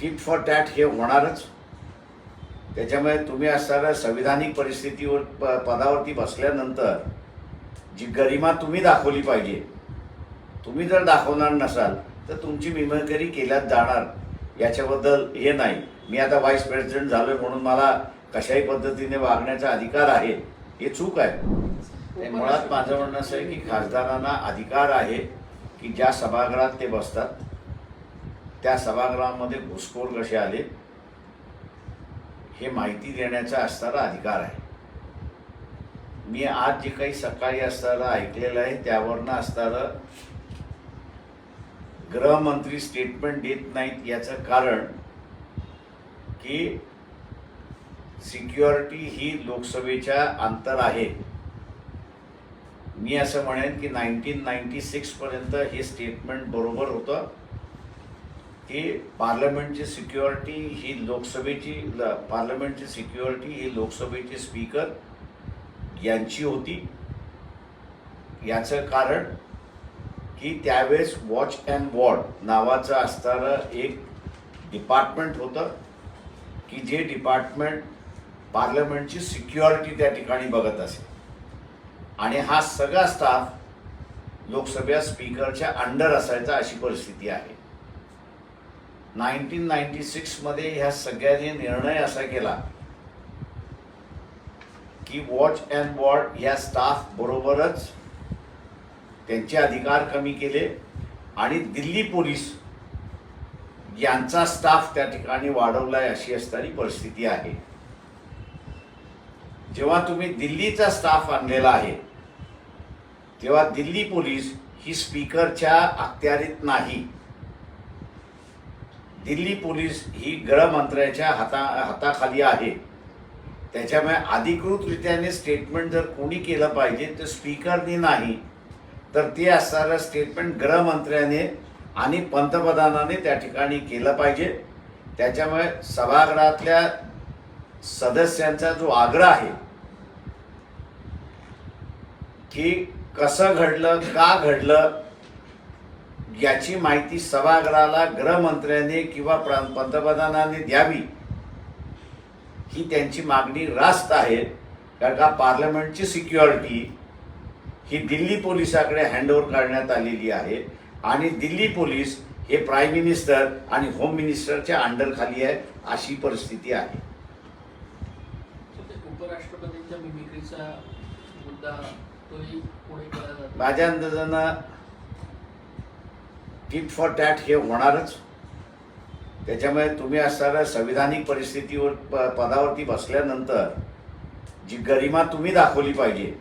Tit for tat हे होणारच. त्याच्यामुळे तुम्ही असणाऱ्या संविधानिक परिस्थितीवर प पदावरती बसल्यानंतर जी गरिमा तुम्ही दाखवली पाहिजे तुम्ही जर दाखवणार नसाल तर तुमची मिमकरी केल्यात जाणार. याच्याबद्दल हे नाही. मी आता व्हाईस प्रेसिडेंट झालो आहे म्हणून मला कशाही पद्धतीने वागण्याचा अधिकार आहे हे चूक आहे. मुळात माझं म्हणणं असं आहे की खासदारांना अधिकार आहे की ज्या सभागृहात ते बसतात त्या सभागृहामध्ये घुसखोर कसे आले हे माहिती देण्याचा असणारा अधिकार आहे. मी आज जे काही सकाळी असताना ऐकलेलं आहे त्यावरनं असणारं गृहमंत्री स्टेटमेंट देत नाहीत याचं कारण की सिक्युरिटी ही लोकसभेच्या अंतर आहे. मी असं म्हणेन की नाईन्टीन नाईन्टी सिक्सपर्यंत हे स्टेटमेंट बरोबर होतं. की पार्लमेंटची सिक्युरिटी ही लोकसभेची ल- पार्लमेंटची सिक्युरिटी ही लोकसभेचे स्पीकर यांची होती. याचं कारण की त्यावेळेस वॉच अँड वॉर्ड नावाचं असणारं एक डिपार्टमेंट होतं की जे डिपार्टमेंट पार्लमेंटची सिक्युरिटी त्या ठिकाणी बघत असे. आणि हा सगळा स्टाफ लोकसभा स्पीकरच्या अंडर असायचा अशी परिस्थिती आहे. नाईन्टीन नाईन्टी सिक्समध्ये ह्या सगळ्यांनी निर्णय असा केला की वॉच अँड वॉर्ड या स्टाफ बरोबरच त्यांचे अधिकार कमी केले आणि दिल्ली पोलीस यांचा स्टाफ त्या ठिकाणी वाढवलाय अशी असणारी परिस्थिती आहे. जेव्हा तुम्ही दिल्लीचा स्टाफ आणलेला आहे तेव्हा दिल्ली पोलीस ही स्पीकरच्या अखत्यारीत नाही. दिल्ली पोलीस ही गृहमंत्र्याच्या हाता हाताखाली आहे. त्याच्यामुळे अधिकृतरित्याने स्टेटमेंट जर कोणी केलं पाहिजे तर स्पीकरने नाही. तर ते असणारं स्टेटमेंट गृहमंत्र्याने आणि पंतप्रधानाने त्या ठिकाणी केलं पाहिजे. त्याच्यामुळे सभागृहातल्या सदस्यांचा जो आग्रह आहे की कसं घडलं का घडलं याची माहिती सभागृहाला गृहमंत्र्याने किंवा प्र- पंतप्रधानाने द्यावी. ही त्यांची मागणी रास्त आहे कारण का पार्लमेंटची सिक्युरिटी ही दिल्ली पोलिसाकडे हँडओव्हर करण्यात आलेली आहे आणि दिल्ली पोलीस हे प्राईम मिनिस्टर आणि होम मिनिस्टरच्या अंडर खाली आहे अशी परिस्थिती आहे. उपराष्ट्रपतींच्या मिमिक्रीचा मुद्दा तोही पुढे माझ्या अंदाजानं टिट फॉर टॅट हे होणारच त्याच्यामुळे तुम्ही असणाऱ्या संविधानिक परिस्थितीवर प पदावरती बसल्यानंतर जी गरिमा तुम्ही दाखवली पाहिजे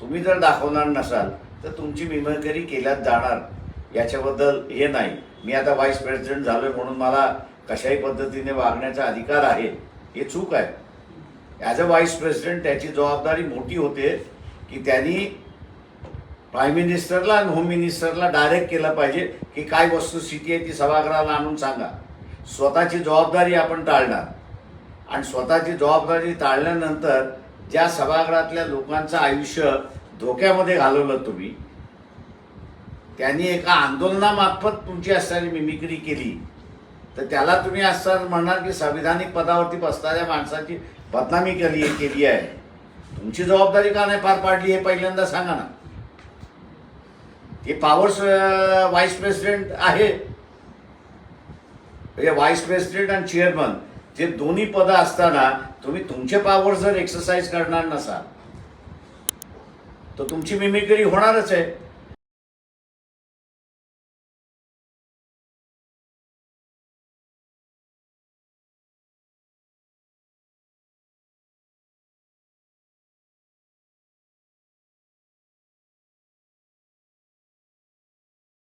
तुम्ही जर दाखवणार नसाल तर तुमची मिमिक्री केल्यात जाणार याच्याबद्दल हे नाही. मी आता व्हाईस प्रेसिडेंट झालो आहे म्हणून मला कशाही पद्धतीने वागण्याचा अधिकार आहे हे चूक आहे. ॲज अ व्हाईस प्रेसिडेंट त्याची जबाबदारी मोठी होते की त्यांनी प्राईम मिनिस्टरला आणि होम मिनिस्टरला डायरेक्ट केलं पाहिजे की काय वस्तुस्थिती आहे ती सभागृहाला आणून सांगा. स्वतःची जबाबदारी आपण टाळणार. आणि स्वतःची जबाबदारी टाळल्यानंतर ज्या सभागृहातल्या लोकांचं आयुष्य धोक्यामध्ये घालवलं तुम्ही त्यांनी एका आंदोलनामार्फत तुमची असणारी मिमिक्री केली. तर त्याला तुम्ही असं म्हणणार की संविधानिक पदावरती बसणाऱ्या माणसाची बदनामी केली केली आहे. तुमची जबाबदारी का नाही पार पाडली हे पहिल्यांदा सांगा ना. हे पॉवर्स व्हाईस प्रेसिडेंट आहे. म्हणजे व्हाईस प्रेसिडेंट आणि चेअरमन जे दोन्ही पदं असताना तुम्ही तुमचे पॉवर जर एक्सरसाइज करणार नसाल तर तुमची मिमिकरी होणारच आहे.